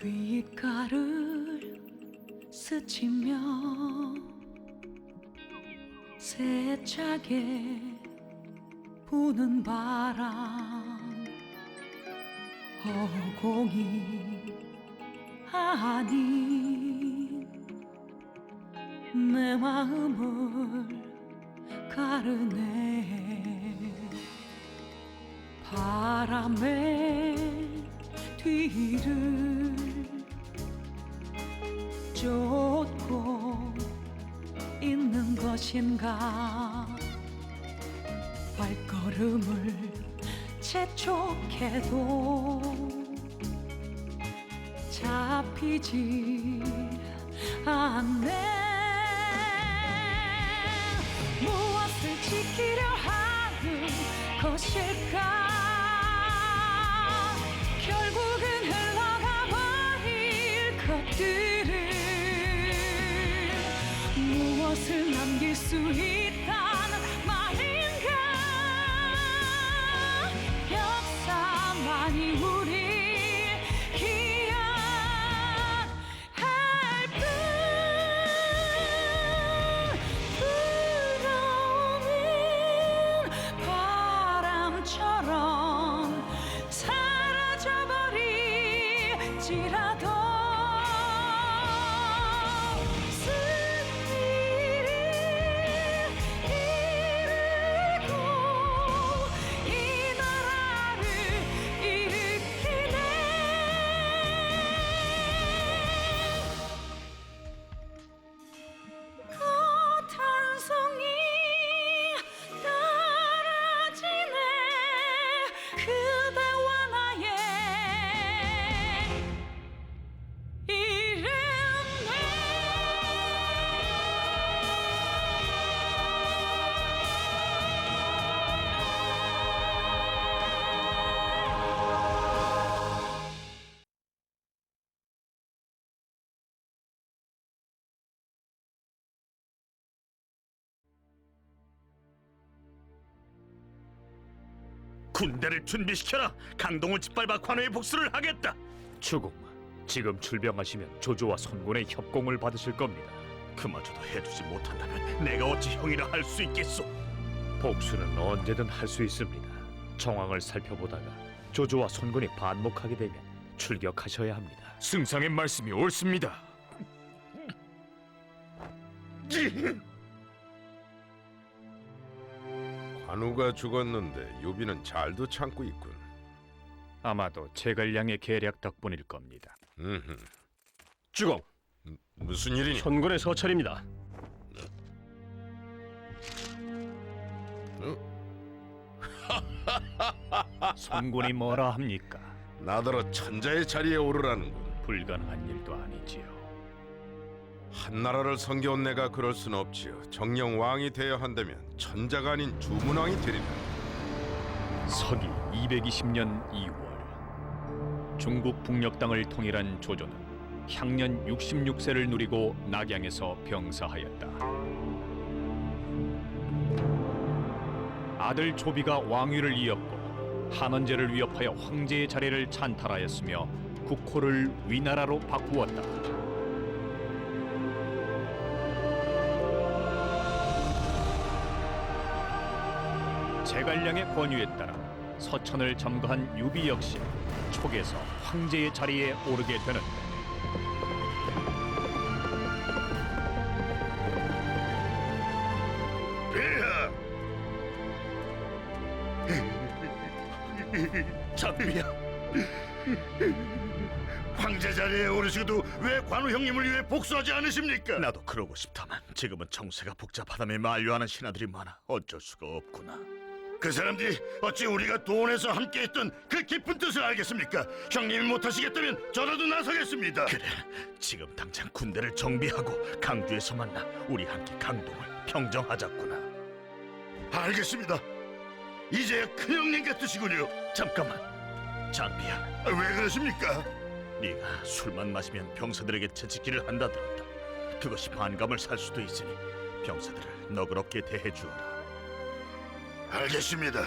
귓가를 스치며 세차게 부는 바람 허공이 아닌 내 마음을 가르네. 바람의 뒤를 쫓고 있는 것인가? 발걸음을 재촉해도 잡히지 않네. 무엇을 지키려 하는 것일까 수 있다는 말인가? 역사만이 그 군대를 준비시켜라. 강동을 짓밟아 관우의 복수를 하겠다. 주공, 지금 출병하시면 조조와 손군의 협공을 받으실 겁니다. 그마저도 해주지 못한다면 내가 어찌 형이라 할 수 있겠소? 복수는 언제든 할 수 있습니다. 정황을 살펴보다가 조조와 손군이 반목하게 되면 출격하셔야 합니다. 승상의 말씀이 옳습니다. 관우가 죽었는데 유비는 잘도 참고 있군. 아마도 제갈량의 계략 덕분일 겁니다. 음흠. 주공, 무슨 일이니? 현군의 서찰입니다. 손군이 뭐라 합니까? 나더러 천자의 자리에 오르라는군. 불가능한 일도 아니지요. 한 나라를 섬겨온 내가 그럴 순 없지요. 정령 왕이 되어야 한다면 천자가 아닌 주문왕이 되리라. 서기 220년 2월 중국 북녘 땅을 통일한 조조는 향년 66세를 누리고 낙양에서 병사하였다. 아들 조비가 왕위를 이었고 한원제를 위협하여 황제의 자리를 찬탈하였으며 국호를 위나라로 바꾸었다. 제갈량의 권유에 따라 서천을 점거한 유비 역시 촉에서 황제의 자리에 오르게 되는데 장비야. 황제 자리에 오르시고도 왜 관우 형님을 위해 복수하지 않으십니까? 나도 그러고 싶다만 지금은 정세가 복잡하다며 만류하는 신하들이 많아 어쩔 수가 없구나. 그 사람들이 어찌 우리가 도원에서 함께했던 그 깊은 뜻을 알겠습니까? 형님이 못하시겠다면 저라도 나서겠습니다. 그래, 지금 당장 군대를 정비하고 강주에서 만나 우리 함께 강동을 평정하자꾸나. 알겠습니다. 이제야 큰 형님의 뜻이군요. 잠깐만, 장비야. 왜 그러십니까? 네가 술만 마시면 병사들에게 채찍질을 한다 들었다. 그것이 반감을 살 수도 있으니 병사들을 너그럽게 대해 주어라. 알겠습니다.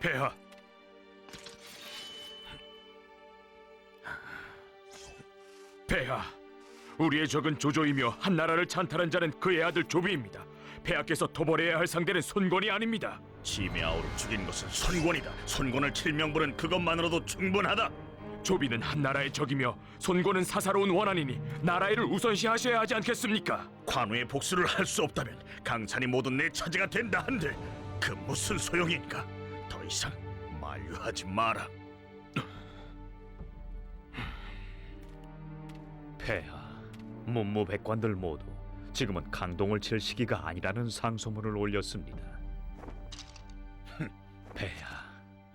폐하. 폐하, 우리의 적은 조조이며 한 나라를 찬탈한 자는 그의 아들 조비입니다. 폐하께서 도벌해야 할 상대는 손권이 아닙니다. 지메아오를 죽인 것은 손권이다. 손권을 칠 명분은 그것만으로도 충분하다. 조비는 한 나라의 적이며 손권은 사사로운 원한이니 나라를 우선시하셔야 하지 않겠습니까? 관우의 복수를 할 수 없다면 강산이 모두 내 차지가 된다 한들 그 무슨 소용인가? 더 이상 만류하지 마라. 폐하, 문무백관들 모두 지금은 강동을 칠 시기가 아니라는 상소문을 올렸습니다. 폐하,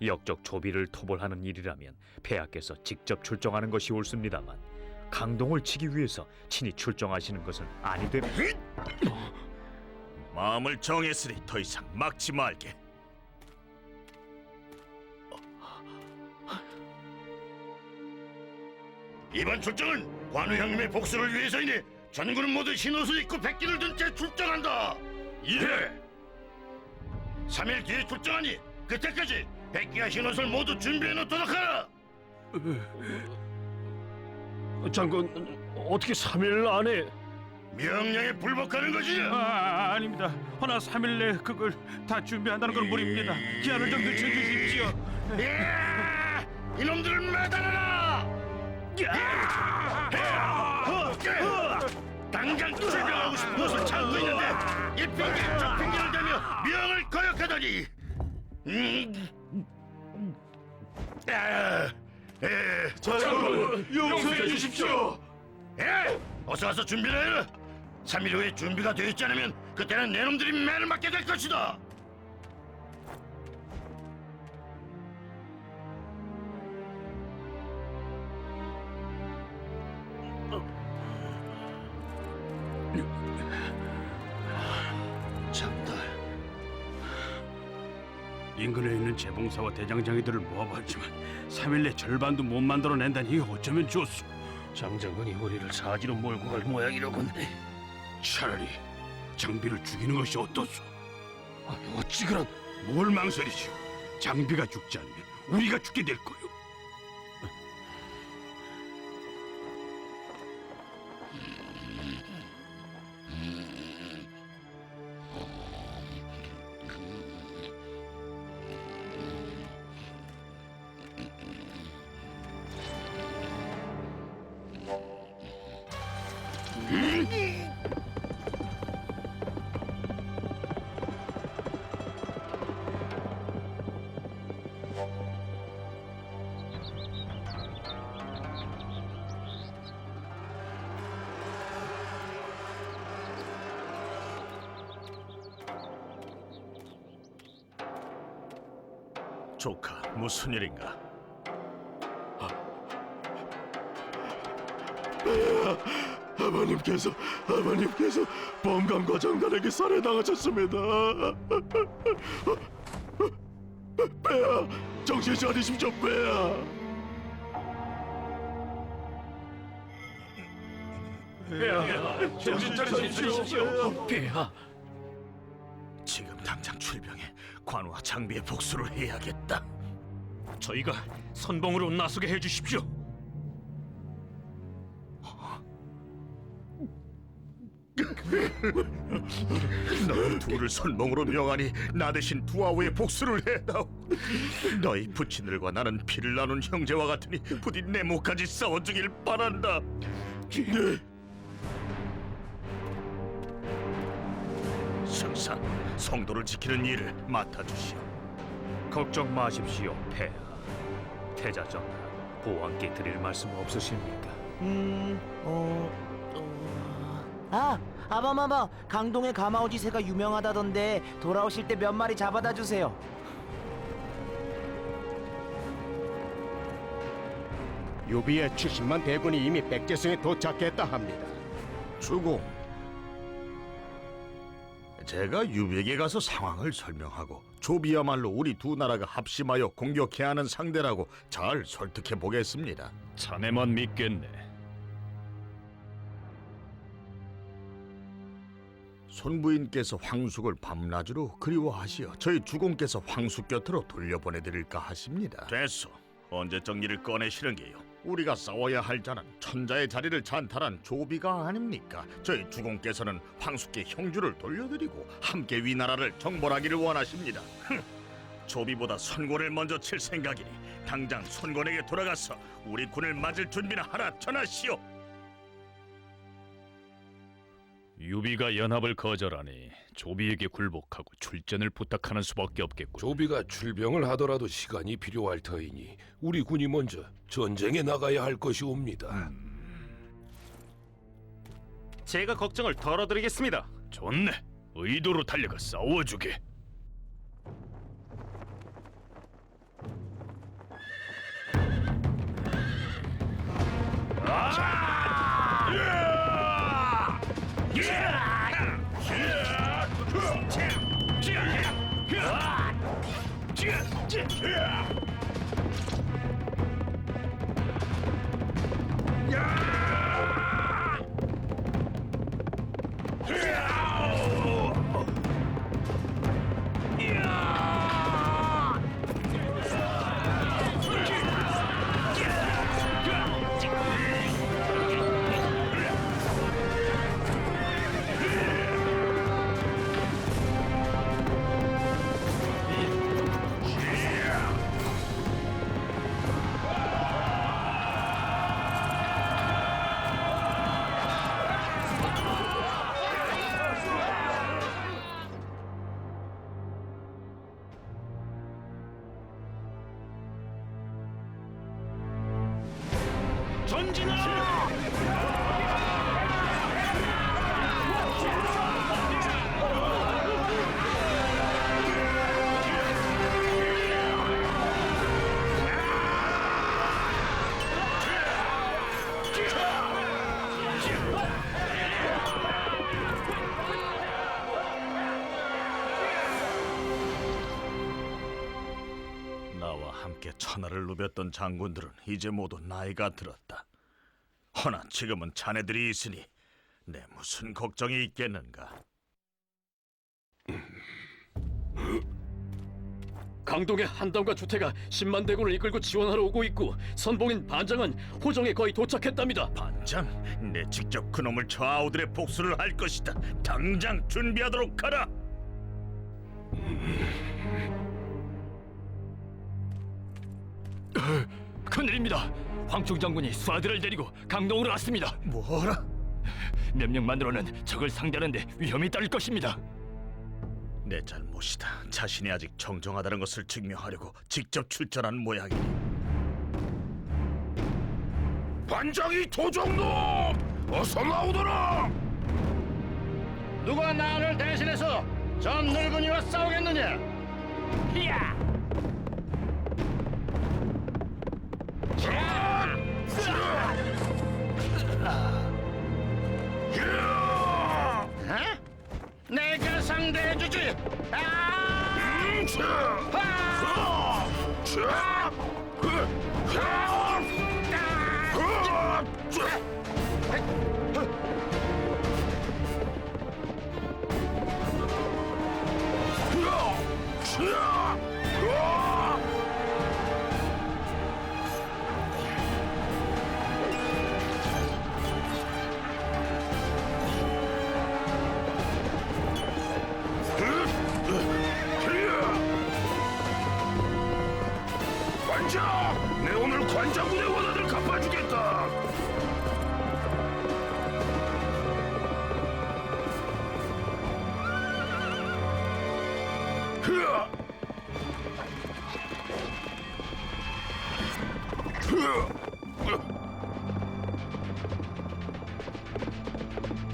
역적 조비를 토벌하는 일이라면 폐하께서 직접 출정하는 것이 옳습니다만 강동을 치기 위해서 친히 출정하시는 것은 아니 되. 마음을 정했으니 더 이상 막지 말게. 이번 출정은 관우 형님의 복수를 위해서이니 전군은 모두 흰 옷을 입고 백기를 든 채 출정한다. 예. 3일 뒤에 출정하니 그때까지 백기와 흰 옷을 모두 준비해 놓도록 하라. 장군 어떻게 3일 안에 명령에 불복하는 것이냐? 아, 아닙니다. 허나 3일 내 그걸 다 준비한다는 건 무리입니다. 기한을 좀 늦춰주십시오. 예! 이놈들을 매달아라! 예! 당장 출병하고 싶은 것을 참고 있는데 이 핑계 저 핑계를 대며 명을 거역하다니 음. 아, 에, 장군 용서해 주십시오. 예! 어서 와서 준비를 해라 3일 후에 준비가 되어 있지 않으면 그때는 내 놈들이 매를 맞게 될 것이다 인근에 있는 재봉사와 대장장이들을 모아봤지만 3일 내 절반도 못 만들어낸다니 어쩌면 좋소. 장장군이 우리를 사지로 몰고 갈 모양이로군. 차라리 장비를 죽이는 것이 어떻소? 아니, 어찌 그런 뭘 망설이지요? 장비가 죽지 않으면 우리가 죽게 될 거요. 조카 무슨 일인가? 아버님께서 아버님께서 범감과 장관에게 살해당하셨습니다. 배야 정신 차리십시오 배야. 정신 차리십시오. 폐하, 지금 당장 출병해 관우와 장비의 복수를 해야겠다. 저희가 선봉으로 나서게 해주십시오. 너희 둘을 선봉으로 명하니 나 대신 두아우의 복수를 해다오. 너희 부친들과 나는 피를 나눈 형제와 같으니 부디 내 목까지 싸워주길 바란다. 네. 승상, 성도를 지키는 일을 맡아주시오. 걱정 마십시오, 폐하. 태자 전하, 보왕께 드릴 말씀 없으십니까? 음, 어, 어... 아, 아바마마, 강동의 가마오지 새가 유명하다던데 돌아오실 때 몇 마리 잡아다 주세요. 유비의 70만 대군이 이미 백제성에 도착했다 합니다. 주공, 제가 유백에 가서 상황을 설명하고 조비야말로 우리 두 나라가 합심하여 공격해야 하는 상대라고 잘 설득해 보겠습니다. 자네만 믿겠네. 손부인께서 황숙을 밤낮으로 그리워하시어 저희 주공께서 황숙 곁으로 돌려보내드릴까 하십니다. 됐소. 언제 정리를 꺼내시는 게요? 우리가 싸워야 할 자는 천자의 자리를 찬탈한 조비가 아닙니까? 저희 주공께서는 황숙께 형주를 돌려드리고 함께 위나라를 정벌하기를 원하십니다. 흥, 조비보다 선권을 먼저 칠 생각이니 당장 선권에게 돌아가서 우리 군을 맞을 준비나 하라 전하시오. 유비가 연합을 거절하니 조비에게 굴복하고 출전을 부탁하는 수밖에 없겠군. 조비가 출병을 하더라도 시간이 필요할 터이니 우리 군이 먼저 전쟁에 나가야 할 것이옵니다. 제가 걱정을 덜어드리겠습니다. 좋네. 의도로 달려가 싸워주게. 나 천하를 누볐던 장군들은 이제 모두 나이가 들었다. 허나 지금은 자네들이 있으니 내 무슨 걱정이 있겠는가? 강동의 한담과 주태가 10만 대군을 이끌고 지원하러 오고 있고 선봉인 반장은 호정에 거의 도착했답니다. 반장, 내 직접 그놈을 저 아우들의 복수를 할 것이다. 당장 준비하도록 하라. 큰일입니다. 황충 장군이 수하들을 데리고 강동으로 왔습니다. 뭐라? 명령만으로는 적을 상대하는데 위험이 따를 것입니다. 내 잘못이다. 자신이 아직 정정하다는 것을 증명하려고 직접 출전한 모양이니. 반장이 도적놈 어서 나오더라. 누가 나를 대신해서 저 늙은이와 싸우겠느냐? 히야! 내가 상대해주지. 관장, 내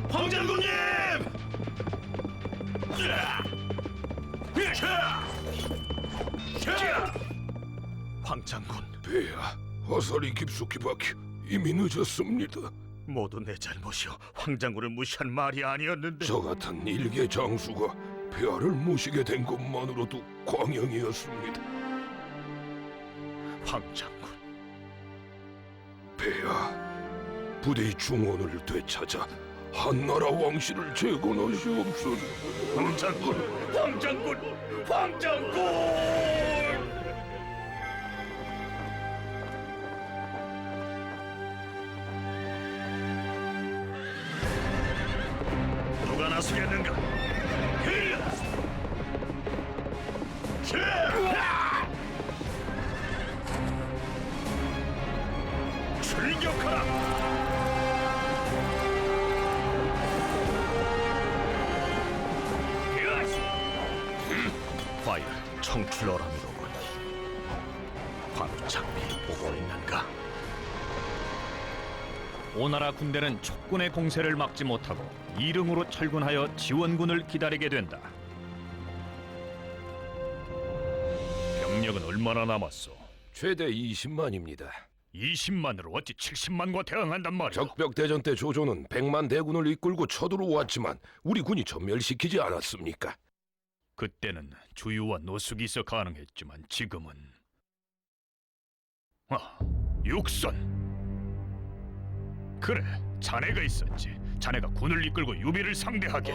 황장군님! 황장군, 배야, 화살이 깊숙이 박혀 이미 늦었습니다. 모두 내 잘못이오. 황장군을 무시한 말이 아니었는데. 저 같은 일개 장수가 폐하를 모시게 된 것만으로도 광영이었습니다. 황장군, 폐하, 부대의 중원을 되찾아 한나라 왕실을 재건하시옵소서. 황장군, 황장군, 황장군! 누가 나서겠는가? 나라 군대는 촉군의 공세를 막지 못하고 이릉으로 철군하여 지원군을 기다리게 된다. 병력은 얼마나 남았소? 최대 20만입니다. 20만으로 어찌 70만과 대항한단 말이오? 적벽 대전 때 조조는 100만 대군을 이끌고 쳐들어왔지만 우리 군이 전멸시키지 않았습니까? 그때는 주유와 노숙이 있어 가능했지만 지금은 아 육선 그래 자네가 있었지. 자네가 군을 이끌고 유비를 상대하게.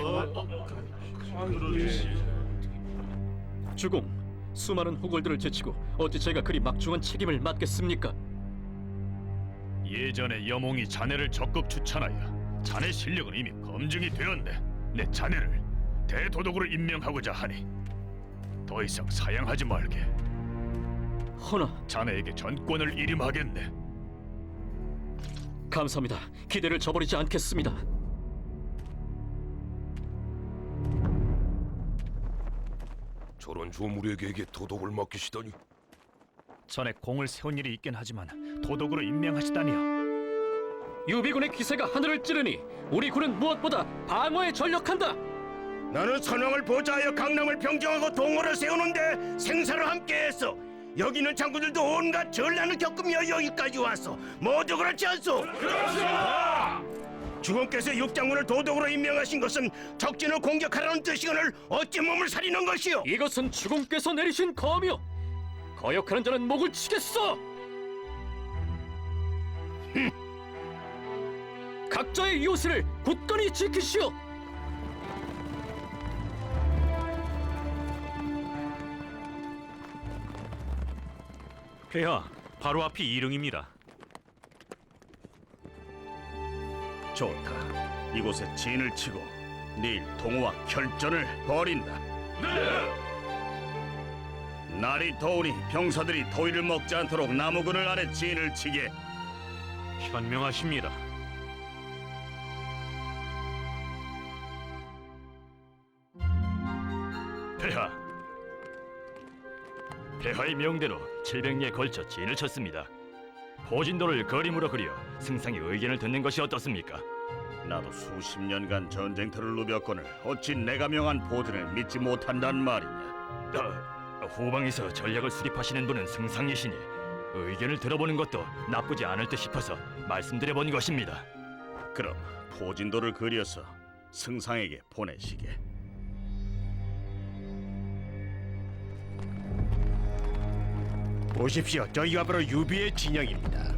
주공, 수많은 호걸들을 제치고 어찌 제가 그리 막중한 책임을 맡겠습니까? 예전에 여몽이 자네를 적극 추천하여 자네 실력은 이미 검증이 되었네. 내 자네를 대도독으로 임명하고자 하니 더 이상 사양하지 말게. 허나 자네에게 전권을 이임하겠네 감사합니다. 기대를 저버리지 않겠습니다. 저런 조무력에게 도독을 맡기시다니 전에 공을 세운 일이 있긴 하지만 도독으로 임명하시다니요. 유비군의 기세가 하늘을 찌르니 우리 군은 무엇보다 방어에 전력한다. 나는 선왕을 보좌하여 강남을 평정하고 동호를 세우는데 생사를 함께했어. 여기 있는 장군들도 온갖 전란을 겪으며 여기까지 왔어. 모두 그렇지 않소? 그렇습니다. 주공께서 육장군을 도독으로 임명하신 것은 적진을 공격하라는 뜻이거늘 어찌 몸을 사리는 것이오? 이것은 주공께서 내리신 검이요. 거역하는 자는 목을 치겠어. 각자의 이웃을 굳건히 지키시오. 폐하, 바로 앞이 이릉입니다. 좋다. 이곳에 진을 치고 내일 동호와 결전을 벌인다. 날이 더우니 병사들이 더위를 먹지 않도록 나무그늘 아래 진을 치게. 현명하십니다. 폐하의 명대로 700리에 걸쳐 진을 쳤습니다. 포진도를 거림으로 그려 승상의 의견을 듣는 것이 어떻습니까? 나도 수십 년간 전쟁터를 누볐거늘 어찌 내가 명한 보드를 믿지 못한단 말이냐. 어, 후방에서 전략을 수립하시는 분은 승상이시니 의견을 들어보는 것도 나쁘지 않을 듯 싶어서 말씀드려본 것입니다. 그럼 포진도를 그려서 승상에게 보내시게. 보십시오. 저기가 바로 유비의 진영입니다.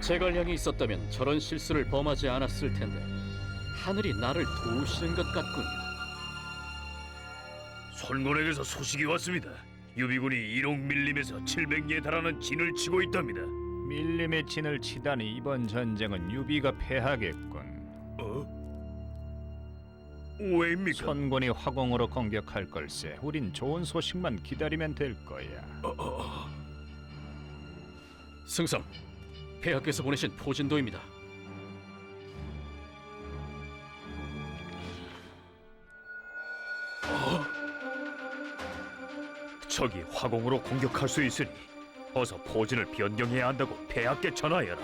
제갈량이 있었다면 저런 실수를 범하지 않았을 텐데 하늘이 나를 도우시는 것 같군요. 손곤에게서 소식이 왔습니다. 유비군이 일용 밀림에서 700리에 달하는 진을 치고 있답니다. 밀림의 진을 치다니 이번 전쟁은 유비가 패하겠군. 어? 왜입니까? 천군이 화공으로 공격할 걸세. 우린 좋은 소식만 기다리면 될 거야. 승상, 폐하께서 보내신 포진도입니다. 적이 화공으로 공격할 수 있으니 어서 포진을 변경해야 한다고 폐하께 전하여라.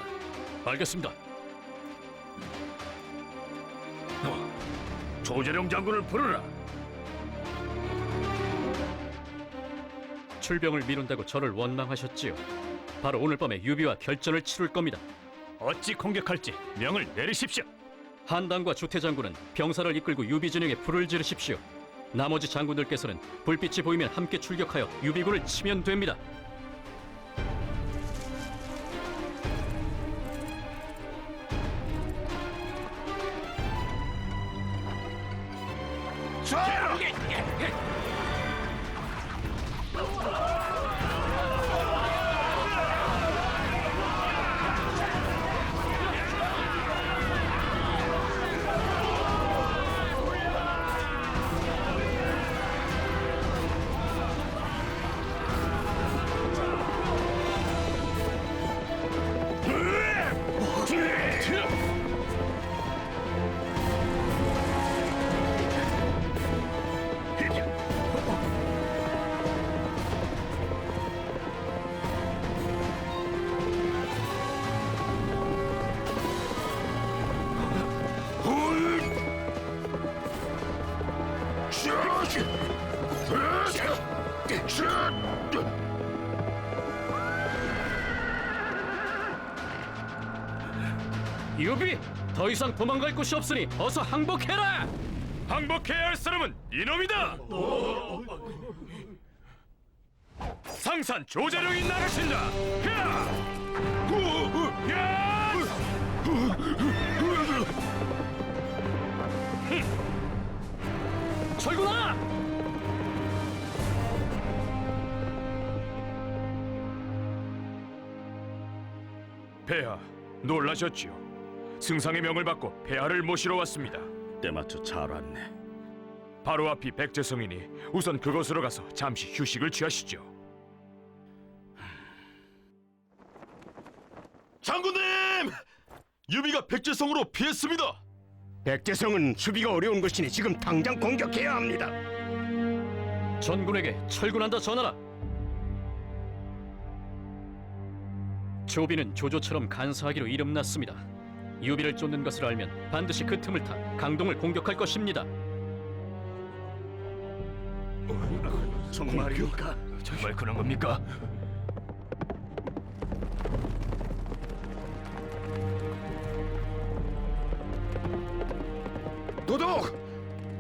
알겠습니다. 조재룡 장군을 부르라. 출병을 미룬다고 저를 원망하셨지요. 바로 오늘 밤에 유비와 결전을 치룰 겁니다. 어찌 공격할지 명을 내리십시오. 한당과 주태 장군은 병사를 이끌고 유비 진영에 불을 지르십시오. 나머지 장군들께서는 불빛이 보이면 함께 출격하여 유비군을 치면 됩니다. 유비, 더 이상 도망갈 곳이 없으니 어서 항복해라. 항복해야 할 사람은 이놈이다. 상산 조자룡이 나가신다. 야! 후! 야! 철군아! 폐하 놀라셨지요. 승상의 명을 받고 폐하를 모시러 왔습니다. 때마쳐 잘 왔네. 바로 앞이 백제성이니 우선 그곳으로 가서 잠시 휴식을 취하시죠. 장군님! 유비가 백제성으로 피했습니다. 백제성은 수비가 어려운 것이니 지금 당장 공격해야 합니다. 전군에게 철군한다 전하라. 조비는 조조처럼 간사하기로 이름났습니다. 유비를 쫓는 것을 알면 반드시 그 틈을 타 강동을 공격할 것입니다. 정말입니까? 정말 그런 겁니까? 도독!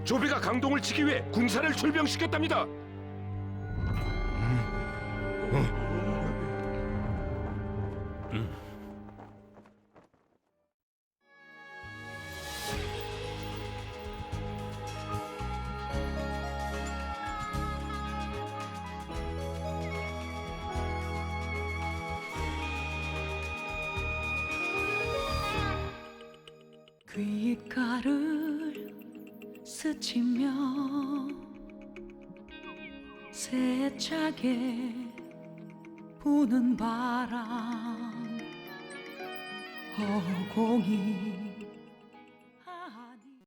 조비가 강동을 치기 위해 군사를 출병시켰답니다.